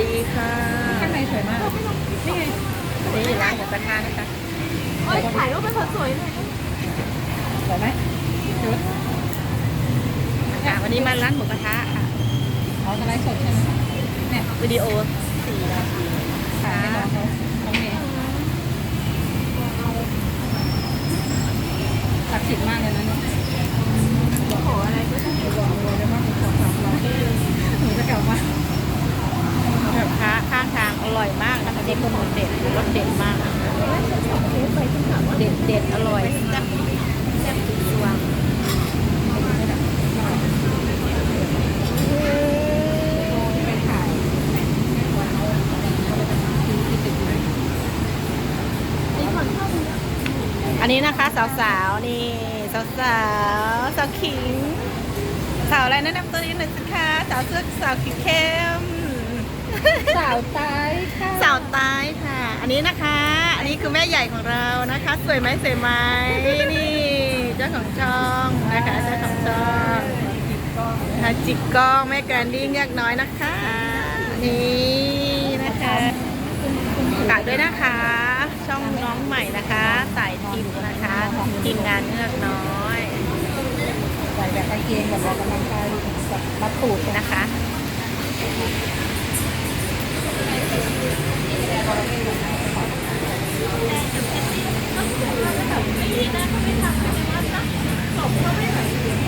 ดีค่ะข้างในสวยมาก นี่ไงนี่ร้านหมูกระทะนะคะเอ้ยถ่ายรูปเป็นคนสวยหน่อยสวยไหมชุดค่ะวันนี้มาร้านหมูกระทะค่ะอ๋อสไลด์สดใช่ไหมเนี่ยวิดีโอสี่นาทีถ่ายให้น้องเขาน้องเมย์ศักดิ์สิทธิ์มากเลยนะเนี่ย ขออะไรก็ได้ บอกเลยนะว่าขอสามร้อยหนูจะกลับมา หมูกระทะข้างทางอร่ อยมากนะคะนี่คนเด็ดรสเด็ดมากเด็ดเด็ดอร่อยแซ่บแซ่บทุกส่วนไปถ่ายวันเอาที่ติดไหมมีคนเข้าไปอันนี้นะคะสาวๆนี่สาวๆสาวขิงสาวอะไรแนะนำตัวนิดหนึ่งสิคะสาวเสื้อสาวขิงเข้มสาวตายค่ะสาว ใต้ค่ะ อันนี้นะคะ อันนี้คือแม่ใหญ่ของเรานะคะ สวยไหมสวยไหมนี่เจ้าของช่องนะคะเจ้าของช่องนะคะจิกกล้องแม่แกรนดิ้เงแยกน้อยนะคะ นี่นะคะฝากด้วยนะคะ ช่องน้องใหม่นะคะสายทิมนะคะทีมงานเงือกน้อยใส่แบบกางเกงแบบออกกำลังกายแบบมัดตูดนะคะ